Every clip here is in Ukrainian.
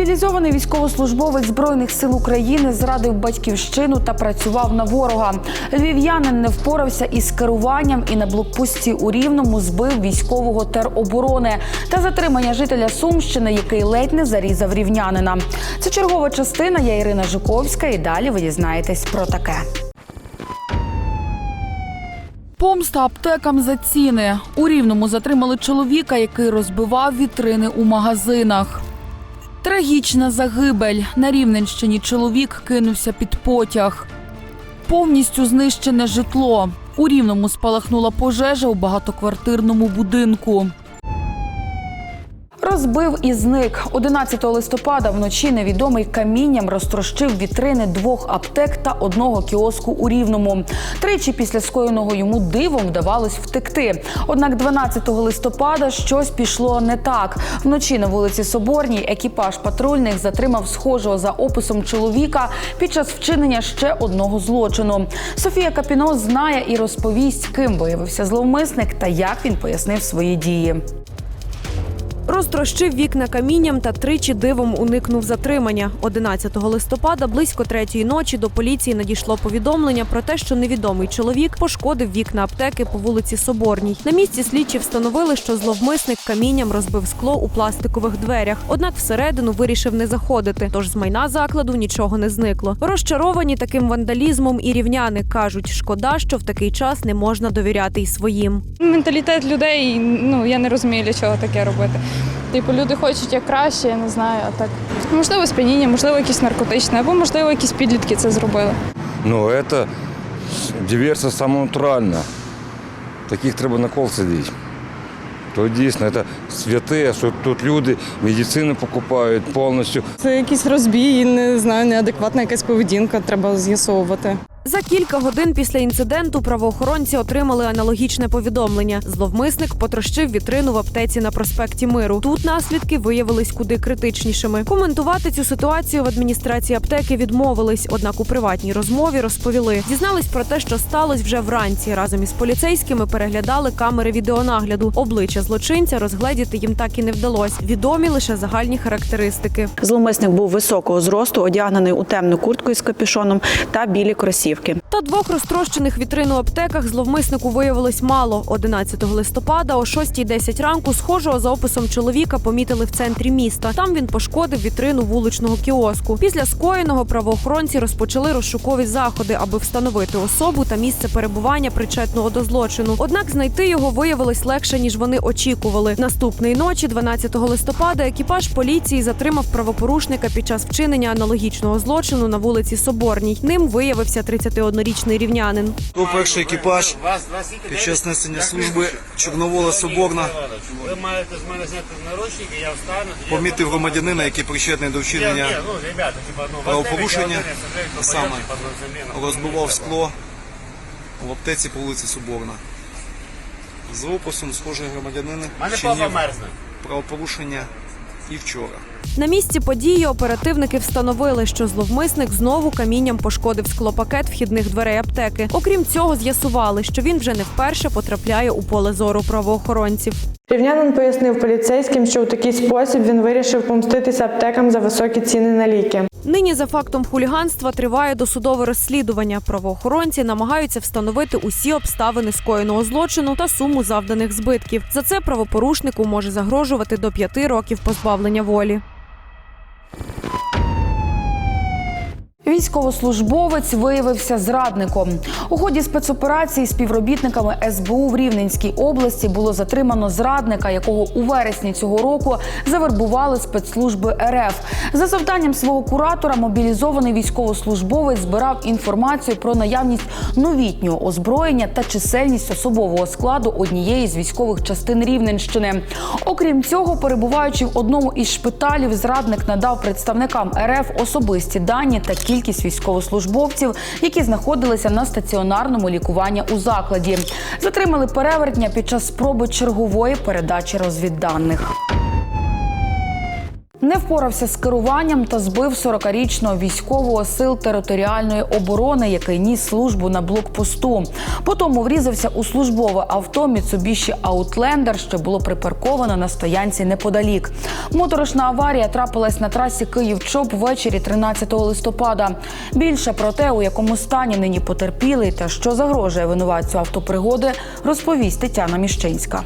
Мобілізований військовослужбовець збройних сил України зрадив батьківщину та працював на ворога. Львів'янин не впорався із керуванням і на блокпості у Рівному збив військового тероборони та затримання жителя Сумщини, який ледь не зарізав рівнянина. Це чергова частина. Я Ірина Жуковська. І далі ви дізнаєтесь про таке. Помста аптекам за ціни. У Рівному затримали чоловіка, який розбивав вітрини у магазинах. Трагічна загибель. На Рівненщині чоловік кинувся під потяг. Повністю знищене житло. У Рівному спалахнула пожежа у багатоквартирному будинку. Розбив і зник 11 листопада. Вночі невідомий камінням розтрощив вітрини двох аптек та одного кіоску у Рівному. Тричі після скоєного йому дивом вдавалось втекти. Однак 12 листопада щось пішло не так. Вночі на вулиці Соборній екіпаж патрульних затримав схожого за описом чоловіка під час вчинення ще одного злочину. Софія Капіно знає і розповість, ким виявився зловмисник та як він пояснив свої дії. Розтрощив вікна камінням та тричі дивом уникнув затримання. 11 листопада близько третьої ночі до поліції надійшло повідомлення про те, що невідомий чоловік пошкодив вікна аптеки по вулиці Соборній. На місці слідчі встановили, що зловмисник камінням розбив скло у пластикових дверях. Однак всередину вирішив не заходити. Тож з майна закладу нічого не зникло. Розчаровані таким вандалізмом і рівняни кажуть, шкода, що в такий час не можна довіряти й своїм. Менталітет людей, ну я не розумію, для чого таке робити. Типу, люди хочуть як краще, я не знаю, а так. Можливо, сп'яніння, можливо, якісь наркотичне, або можливо, якісь підлітки це зробили. Ну, это диверсія самонатуральна. Таких треба на кол сидіти. То дійсно, це святе, що тут люди медицину покупають повністю. Це якийсь розбій, не знаю, неадекватна якась поведінка, треба з'ясовувати. За кілька годин після інциденту правоохоронці отримали аналогічне повідомлення. Зловмисник потрощив вітрину в аптеці на проспекті Миру. Тут наслідки виявились куди критичнішими. Коментувати цю ситуацію в адміністрації аптеки відмовились. Однак у приватній розмові розповіли, дізнались про те, що сталося вже вранці. Разом із поліцейськими переглядали камери відеонагляду. Обличчя злочинця розгледіти їм так і не вдалось. Відомі лише загальні характеристики. Зловмисник був високого зросту, одягнений у темну куртку із капюшоном та білі кросівки. Та двох розтрощених вітрин у аптеках зловмиснику виявилось мало. 11 листопада о 6.10 ранку схожого за описом чоловіка помітили в центрі міста. Там він пошкодив вітрину вуличного кіоску. Після скоєного правоохоронці розпочали розшукові заходи, аби встановити особу та місце перебування причетного до злочину. Однак знайти його виявилось легше ніж вони очікували. Наступної ночі, 12 листопада, екіпаж поліції затримав правопорушника під час вчинення аналогічного злочину на вулиці Соборній. Ним виявився 31-річний рівнянин. То перший екіпаж під час несення служби Чорновола Соборна Ви маєте з мене зняти наручники, я встану. помітив громадянина, який причетний до вчинення ну, ну, правопорушення, один, саме розбивав скло в аптеці по вулиці Соборна. За описом схожий громадянин Мене вчинив правопорушення і вчора. На місці події оперативники встановили, що зловмисник знову камінням пошкодив склопакет вхідних дверей аптеки. Окрім цього, з'ясували, що він вже не вперше потрапляє у поле зору правоохоронців. Рівнянин пояснив поліцейським, що у такий спосіб він вирішив помститися аптекам за високі ціни на ліки. Нині за фактом хуліганства триває досудове розслідування. Правоохоронці намагаються встановити усі обставини скоєного злочину та суму завданих збитків. За це правопорушнику може загрожувати до п'яти років позбавлення волі. Військовослужбовець виявився зрадником. У ході спецоперації співробітниками СБУ в Рівненській області було затримано зрадника, якого у вересні цього року завербували спецслужби РФ. За завданням свого куратора мобілізований військовослужбовець збирав інформацію про наявність новітнього озброєння та чисельність особового складу однієї з військових частин Рівненщини. Окрім цього, перебуваючи в одному із шпиталів, зрадник надав представникам РФ особисті дані та кількість військовослужбовців, які знаходилися на стаціонарному лікуванні у закладі. Затримали перевертня під час спроби чергової передачі розвідданих. Не впорався з керуванням та збив 40-річного військового сил територіальної оборони, який ніс службу на блокпосту. Потім врізався у службове авто Mitsubishi Outlander, що було припарковано на стоянці неподалік. Моторошна аварія трапилась на трасі Київ-Чоп ввечері 13 листопада. Більше про те, у якому стані нині потерпілий та що загрожує винуватцю автопригоди, розповість Тетяна Міщинська.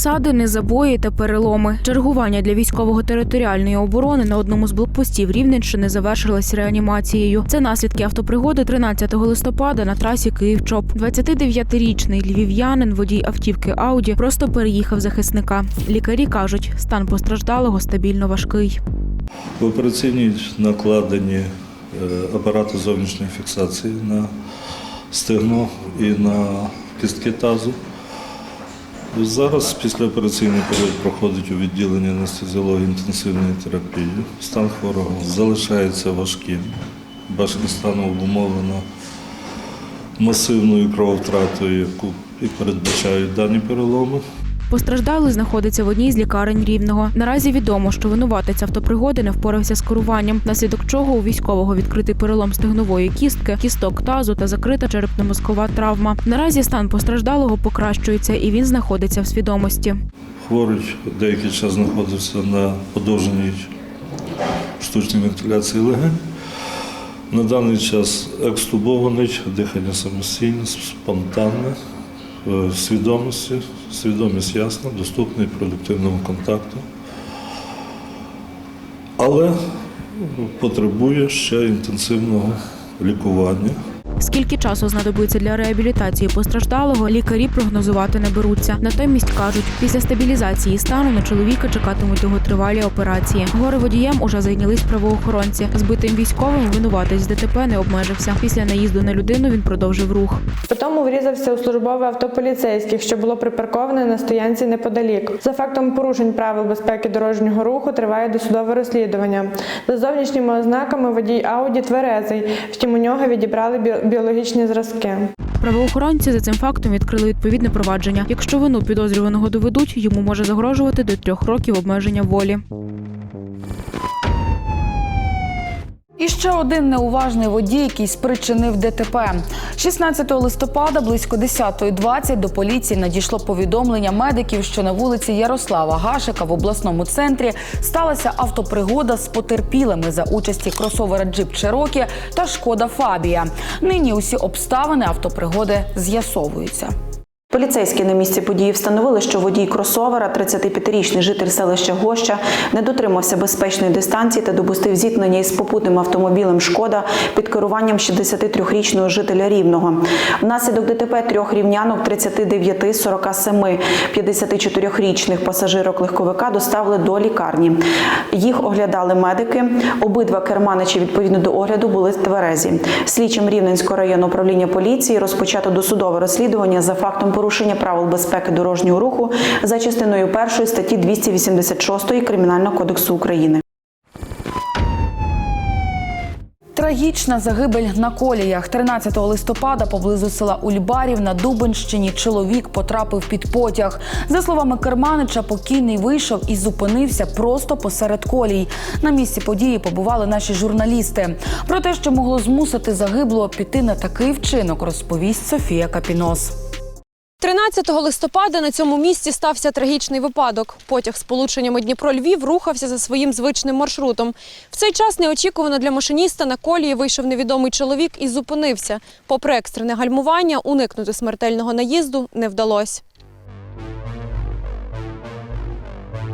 Садини, забої та переломи. Чергування для військового територіальної оборони на одному з блокпостів Рівненщини завершилось реанімацією. Це наслідки автопригоди 13 листопада на трасі Київ-Чоп. 29-річний львів'янин, водій автівки Ауді, просто переїхав захисника. Лікарі кажуть, стан постраждалого стабільно важкий. В операційній накладені е, апарати зовнішньої фіксації на стегно і на кістки тазу. Зараз післяопераційний період проходить у відділенні анестезіології інтенсивної терапії. Стан хворого залишається важким. Башня стану обумовлено масивною крововтратою, яку і передбачають дані переломи. Постраждалий знаходиться в одній з лікарень рівного. Наразі відомо, що винуватець автопригоди не впорався з керуванням, наслідок чого у військового відкритий перелом стегнової кістки, кісток тазу та закрита черепно-мозкова травма. Наразі стан постраждалого покращується і він знаходиться в свідомості. Хворий деякий час знаходився на подовженій штучній вентиляції легень. На даний час екстубований, дихання самостійне, спонтанне, свідомості, свідомість ясна, доступний продуктивному контакту. Але потребує ще інтенсивного лікування. Скільки часу знадобиться для реабілітації постраждалого, лікарі прогнозувати не беруться. Натомість кажуть, після стабілізації стану на чоловіка чекатимуть довготривалі операції. Горе водієм уже зайнялись правоохоронці. Збитим військовим винуватець ДТП не обмежився. Після наїзду на людину він продовжив рух. Потім врізався у службове авто поліцейських, що було припарковане на стоянці неподалік. За фактом порушень правил безпеки дорожнього руху триває досудове розслідування. За зовнішніми ознаками водій Ауді тверезий, втім у нього відібрали біологічні зразки. Правоохоронці за цим фактом відкрили відповідне провадження. Якщо вину підозрюваного доведуть, йому може загрожувати до трьох років обмеження волі. І ще один неуважний водій, який спричинив ДТП. 16 листопада близько 10.20 до поліції надійшло повідомлення медиків, що на вулиці Ярослава Гашика в обласному центрі сталася автопригода з потерпілими за участі кросовера Джип Черокі та Шкода Фабія. Нині усі обставини автопригоди з'ясовуються. Поліцейські на місці події встановили, що водій кросовера, 35-річний житель селища Гоща, не дотримався безпечної дистанції та допустив зіткнення із попутним автомобілем Шкода під керуванням 63-річного жителя Рівного. Внаслідок ДТП трьох рівнянок 39, 47, 54-річних пасажирок легковика доставили до лікарні. Їх оглядали медики. Обидва керманичі відповідно до огляду були тверезі. Слідчим Рівненського районного управління поліції розпочато досудове розслідування за фактом порушення правил безпеки дорожнього руху за частиною першої статті 286 Кримінального кодексу України. Трагічна загибель на коліях 13 листопада поблизу села Ульбарів на Дубенщині чоловік потрапив під потяг. За словами Керманича, покійний вийшов і зупинився просто посеред колій. На місці події побували наші журналісти. Про те, що могло змусити загиблого піти на такий вчинок, розповість Софія Капінос. 13 листопада на цьому місці стався трагічний випадок. Потяг з полученнями Дніпро-Львів рухався за своїм звичним маршрутом. В цей час неочікувано для машиніста на колії вийшов невідомий чоловік і зупинився. Попри екстрене гальмування, уникнути смертельного наїзду не вдалося.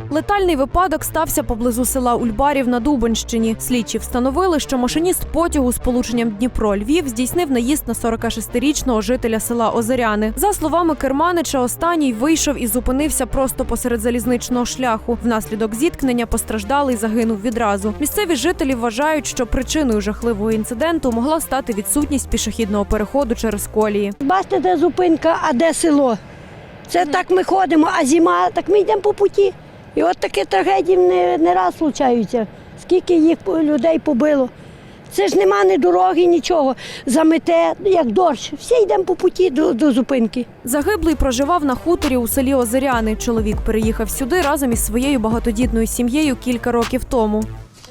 Летальний випадок стався поблизу села Ульбарів на Дубенщині. Слідчі встановили, що машиніст потягу з полученням Дніпро-Львів здійснив наїзд на 46-річного жителя села Озеряни. За словами керманича, останній вийшов і зупинився просто посеред залізничного шляху. Внаслідок зіткнення постраждалий загинув відразу. Місцеві жителі вважають, що причиною жахливого інциденту могла стати відсутність пішохідного переходу через колії. Бачите, де зупинка, а де село. Це так ми ходимо, а зима, так ми йдемо по путі. І от такі трагедії не, не раз случаються. Скільки їх людей побило. Це ж нема ні дороги, нічого. Замете, як дощ. Всі йдемо по путі до, до зупинки. Загиблий проживав на хуторі у селі Озеряни. Чоловік переїхав сюди разом із своєю багатодітною сім'єю кілька років тому.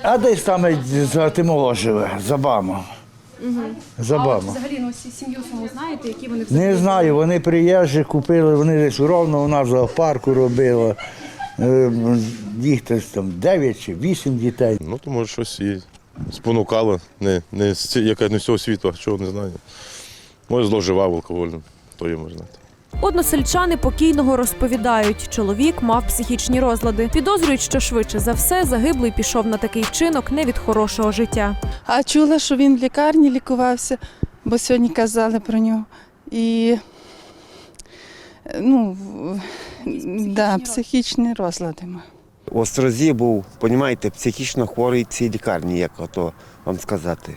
А десь там за Тимоло живе, за Бамом. За Бамом. Взагалі, ну сім'ю саму знаєте, які вони Не знаю, вони приїжджі купили, вони десь ровно у нас в зоопарку робили. Е, Їх там 9 чи 8 дітей. Ну, то може щось і спонукало, не, не з ці- яке не з цього світу, а чого не знаю. Може, зловживав алкоголем, то є можна. Односельчани покійного розповідають, чоловік мав психічні розлади. Підозрюють, що швидше за все загиблий пішов на такий вчинок не від хорошого життя. А чула, що він в лікарні лікувався, бо сьогодні казали про нього. І ну, в- да, психічні розлади. У Острозі був, понімаєте, психічно хворий в цій лікарні, як ото вам сказати.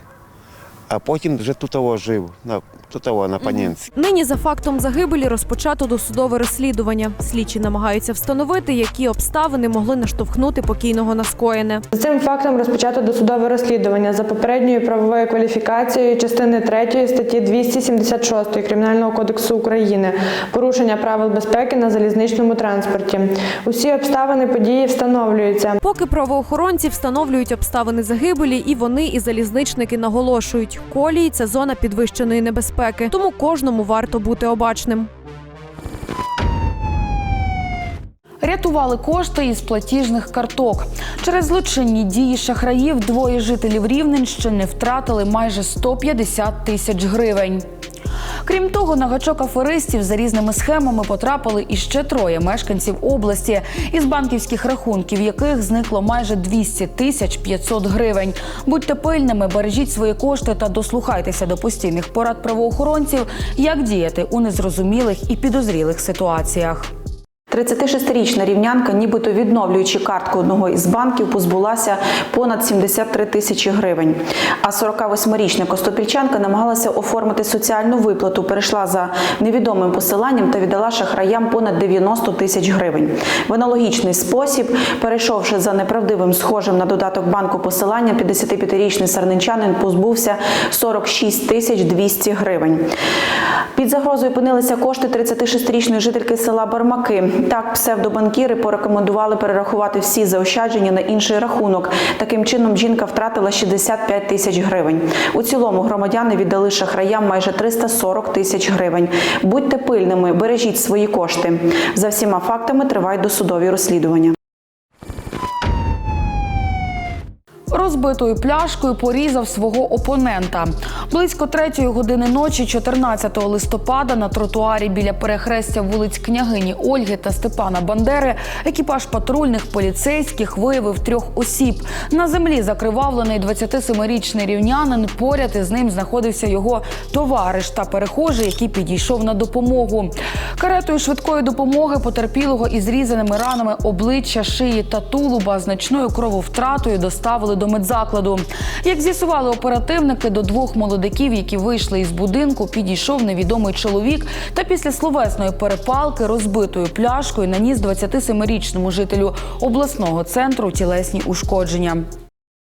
А потім вже тут того жив, на, тут того, на Панінці. Нині за фактом загибелі розпочато досудове розслідування. Слідчі намагаються встановити, які обставини могли наштовхнути покійного на скоєне. За цим фактом розпочато досудове розслідування за попередньою правовою кваліфікацією частини 3 статті 276 Кримінального кодексу України порушення правил безпеки на залізничному транспорті. Усі обставини події встановлюються. Поки правоохоронці встановлюють обставини загибелі, і вони, і залізничники наголошують, колії це зона підвищеної небезпеки, тому кожному варто бути обачним. Рятували кошти із платіжних карток. Через злочинні дії шахраїв двоє жителів Рівненщини втратили майже 150 тисяч гривень. Крім того, на гачок аферистів за різними схемами потрапили іще троє мешканців області, із банківських рахунків яких зникло майже 200 тисяч 500 гривень. Будьте пильними, бережіть свої кошти та дослухайтеся до постійних порад правоохоронців, як діяти у незрозумілих і підозрілих ситуаціях. 36-річна рівнянка, нібито відновлюючи картку одного із банків, позбулася понад 73 тисячі гривень. А 48-річна костопільчанка намагалася оформити соціальну виплату, перейшла за невідомим посиланням та віддала шахраям понад 90 тисяч гривень. В аналогічний спосіб, перейшовши за неправдивим схожим на додаток банку посиланням, 55-річний сарненчанин позбувся 46 тисяч 200 гривень. Під загрозою опинилися кошти 36-річної жительки села Бармаки. Так, псевдобанкіри порекомендували перерахувати всі заощадження на інший рахунок. Таким чином, жінка втратила 65 тисяч гривень. У цілому громадяни віддали шахраям майже 340 тисяч гривень. Будьте пильними, бережіть свої кошти. За всіма фактами тривають досудові розслідування. Розбитою пляшкою порізав свого опонента. Близько третьої години ночі, 14 листопада, на тротуарі біля перехрестя вулиць княгині Ольги та Степана Бандери екіпаж патрульних поліцейських виявив трьох осіб. На землі закривавлений 27-річний рівнянин. Поряд із ним знаходився його товариш та перехожий, який підійшов на допомогу. Каретою швидкої допомоги потерпілого із різаними ранами обличчя, шиї та тулуба значною крововтратою доставили до медзакладу. Як з'ясували оперативники, до двох молодиків, які вийшли із будинку, підійшов невідомий чоловік та після словесної перепалки розбитою пляшкою наніс 27-річному жителю обласного центру тілесні ушкодження.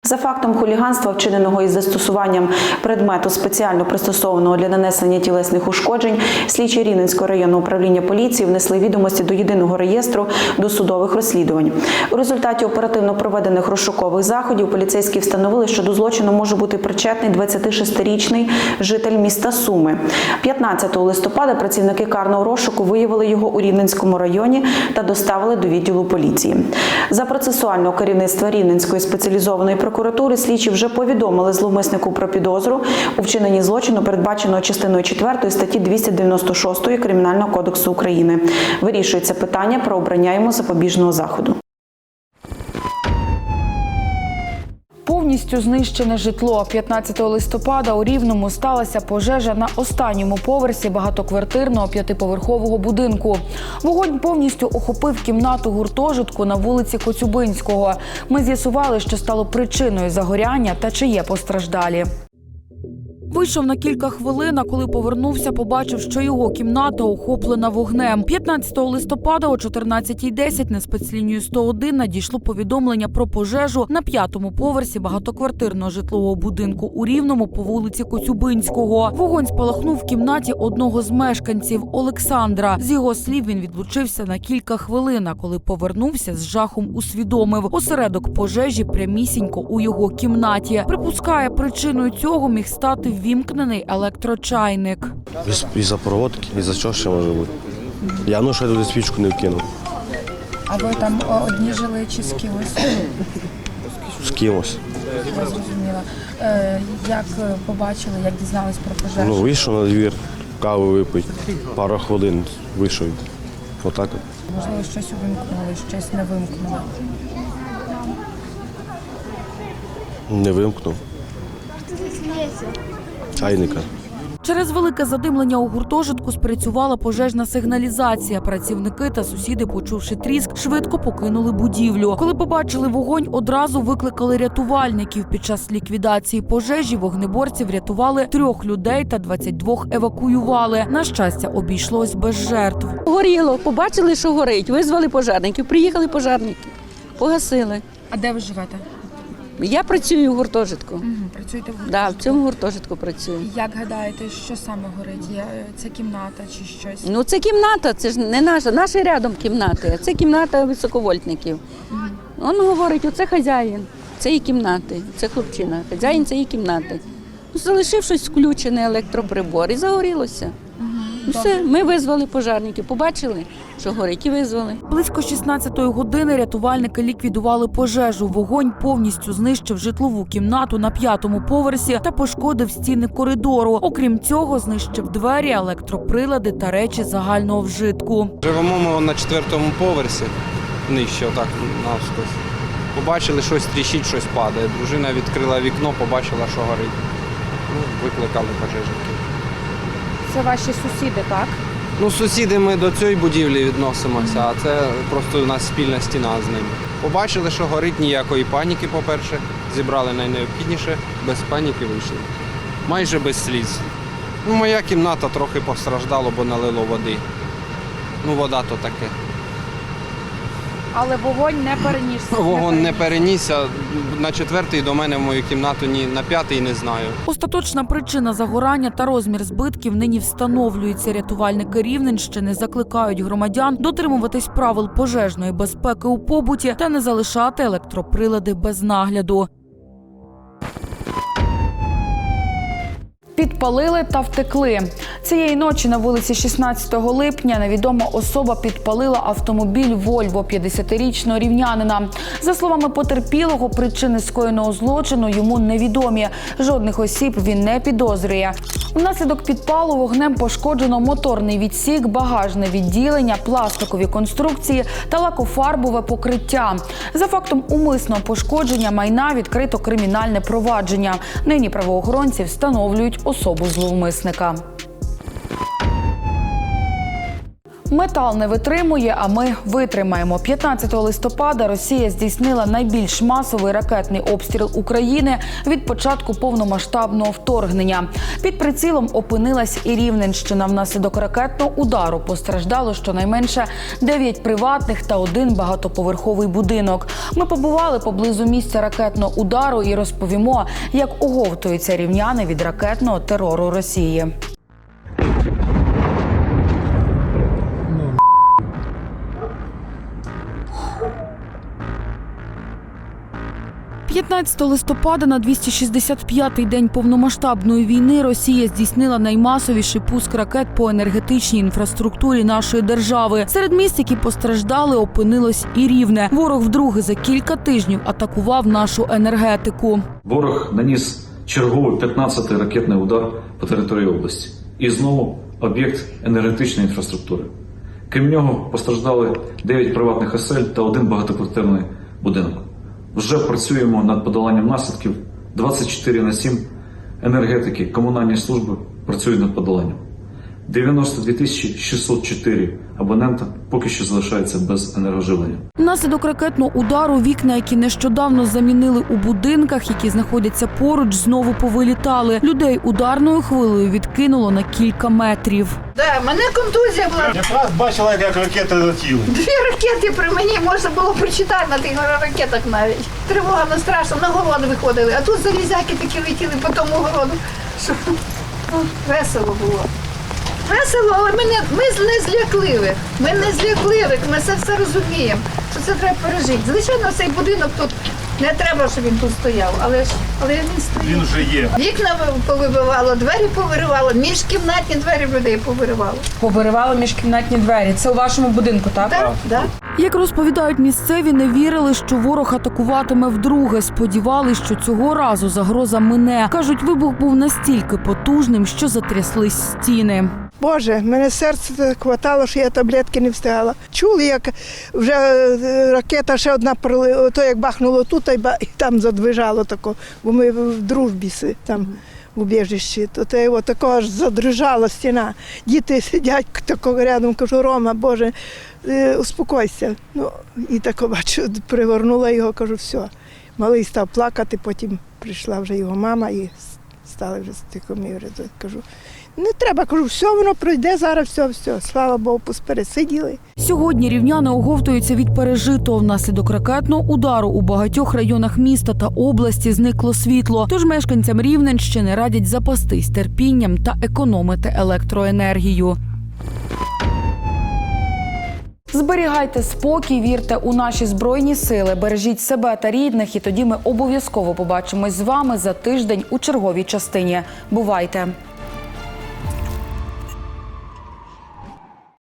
За фактом хуліганства, вчиненого із застосуванням предмету спеціально пристосованого для нанесення тілесних ушкоджень, слідчі Рівненського районного управління поліції внесли відомості до єдиного реєстру досудових розслідувань. У результаті оперативно проведених розшукових заходів поліцейські встановили, що до злочину може бути причетний 26-річний житель міста Суми. 15 листопада працівники карного розшуку виявили його у Рівненському районі та доставили до відділу поліції. За процесуального керівництва Рівненської спеціалізованої прокуратури слідчі вже повідомили зловмиснику про підозру у вчиненні злочину, передбаченого частиною 4 статті 296 Кримінального кодексу України. Вирішується питання про обрання йому запобіжного заходу. Повністю знищене житло 15 листопада у Рівному сталася пожежа на останньому поверсі багатоквартирного п'ятиповерхового будинку. Вогонь повністю охопив кімнату гуртожитку на вулиці Коцюбинського. Ми з'ясували, що стало причиною загоряння та чи є постраждалі. Вийшов на кілька хвилин, а коли повернувся, побачив, що його кімната охоплена вогнем. 15 листопада о 14.10 на спецлінію 101 надійшло повідомлення про пожежу на п'ятому поверсі багатоквартирного житлового будинку у Рівному по вулиці Коцюбинського. Вогонь спалахнув в кімнаті одного з мешканців Олександра. З його слів він відлучився на кілька хвилин, а коли повернувся, з жахом усвідомив осередок пожежі прямісінько у його кімнаті. Припускає, причиною цього міг стати ввімкнений електрочайник. Із-за проводки, із-за чого ще може бути. Я ну ще туди свічку не вкинув. А ви там одні жили чи з кимось? З кимось. Я зрозуміла. Е, як побачили, як дізнались про пожежу? Ну, вийшов на двір, каву випити, пару хвилин вийшов. Отак. Можливо, щось увімкнули, щось не вимкнули. Не вимкнув. Чайника. Через велике задимлення у гуртожитку спрацювала пожежна сигналізація. Працівники та сусіди, почувши тріск, швидко покинули будівлю. Коли побачили вогонь, одразу викликали рятувальників. Під час ліквідації пожежі вогнеборці врятували трьох людей та 22 евакуювали. На щастя, обійшлось без жертв. Горіло, побачили, що горить, визвали пожежників, приїхали пожежники, погасили. А де ви живете? Я працюю в гуртожитку. Угу, працюєте в Да, в цьому гуртожитку працюю. Як гадаєте, що саме горить? Е, це кімната чи щось? Ну, це кімната, це ж не наша, наша рядом кімнати, а це кімната високовольтників. Він говорить, оце хазяїн цієї кімнати, це хлопчина, хазяїн цієї кімнати. Ну, залишив щось включений електроприбор і загорілося. Ну, все, ми визвали пожежників, побачили, що горить, і визвали. Близько 16-ї години рятувальники ліквідували пожежу. Вогонь повністю знищив житлову кімнату на п'ятому поверсі та пошкодив стіни коридору. Окрім цього, знищив двері, електроприлади та речі загального вжитку. Живемо ми на четвертому поверсі, нижче, отак навскось. Побачили, щось тріщить, щось падає. Дружина відкрила вікно, побачила, що горить. Ну, викликали пожежників. Це ваші сусіди, так? Ну, сусіди ми до цієї будівлі відносимося, а це просто у нас спільна стіна з ними. Побачили, що горить ніякої паніки, по-перше, зібрали найнеобхідніше, без паніки вийшли. Майже без сліз. Ну, моя кімната трохи постраждала, бо налило води. Ну, вода то таке. Але вогонь не переніс. Вогонь не перенісся. На четвертий до мене в мою кімнату, ні на п'ятий не знаю. Остаточна причина загорання та розмір збитків нині встановлюється. Рятувальники Рівненщини закликають громадян дотримуватись правил пожежної безпеки у побуті та не залишати електроприлади без нагляду. Підпалили та втекли. Цієї ночі на вулиці 16 липня невідома особа підпалила автомобіль Вольво 50-річного рівнянина. За словами потерпілого, причини скоєного злочину йому невідомі. Жодних осіб він не підозрює. Внаслідок підпалу вогнем пошкоджено моторний відсік, багажне відділення, пластикові конструкції та лакофарбове покриття. За фактом умисного пошкодження майна відкрито кримінальне провадження. Нині правоохоронці встановлюють особу зловмисника. Метал не витримує, а ми витримаємо. 15 листопада Росія здійснила найбільш масовий ракетний обстріл України від початку повномасштабного вторгнення. Під прицілом опинилась і Рівненщина. Внаслідок ракетного удару постраждало щонайменше 9 приватних та один багатоповерховий будинок. Ми побували поблизу місця ракетного удару і розповімо, як оговтуються рівняни від ракетного терору Росії. 15 листопада на 265-й день повномасштабної війни Росія здійснила наймасовіший пуск ракет по енергетичній інфраструктурі нашої держави. Серед міст, які постраждали, опинилось і рівне. Ворог вдруге за кілька тижнів атакував нашу енергетику. Ворог наніс черговий 15-й ракетний удар по території області. І знову об'єкт енергетичної інфраструктури. Крім нього постраждали 9 приватних осель та один багатоквартирний будинок. Вже працюємо над подоланням наслідків 24 на 7 енергетики, комунальні служби працюють над подоланням. 92 тисячі 604 абонента поки що залишаються без енергоживлення. Внаслідок ракетного удару вікна, які нещодавно замінили у будинках, які знаходяться поруч, знову повилітали. Людей ударною хвилею відкинуло на кілька метрів. Да, мене контузія була. Якраз бачила, як ракети летіли. Дві ракети при мені можна було прочитати на тих ракетах навіть. Тривога не страшно, на городи виходили, а тут залізяки такі летіли по тому городу. Що ну, весело було. Весело, але ми не, ми з- не злякливих. Ми не злякливих, ми це все розуміємо, що це треба пережити. Звичайно, цей будинок тут не треба, щоб він тут стояв, але ж але він стоїть. Він вже є. Вікна ви- повибивало, двері повиривало, міжкімнатні двері людей повиривало. Повиривали міжкімнатні двері. Це у вашому будинку, так? Так, так. Як розповідають місцеві, не вірили, що ворог атакуватиме вдруге. Сподівались, що цього разу загроза мине. кажуть, вибух був настільки потужним, що затряслись стіни. Боже, мене серце хватало, що я таблетки не встигала. Чули, як вже е, ракета ще одна прили, то як бахнуло тут, і там задвижало тако, бо ми в дружбі там в убіжищі. То те такого аж задрижала стіна. Діти сидять такого рядом, кажу, Рома, Боже, е, успокойся. Ну, і тако бачу, пригорнула його, кажу, все. Малий став плакати, потім прийшла вже його мама і стали вже стихомірити. Кажу, не треба, кажу, все воно пройде зараз, все, все. Слава Богу, поспересиділи. Сьогодні рівняни оговтуються від пережитого внаслідок ракетного удару у багатьох районах міста та області зникло світло. Тож мешканцям Рівненщини радять запастись терпінням та економити електроенергію. Зберігайте спокій, вірте у наші збройні сили, бережіть себе та рідних, і тоді ми обов'язково побачимось з вами за тиждень у черговій частині. Бувайте!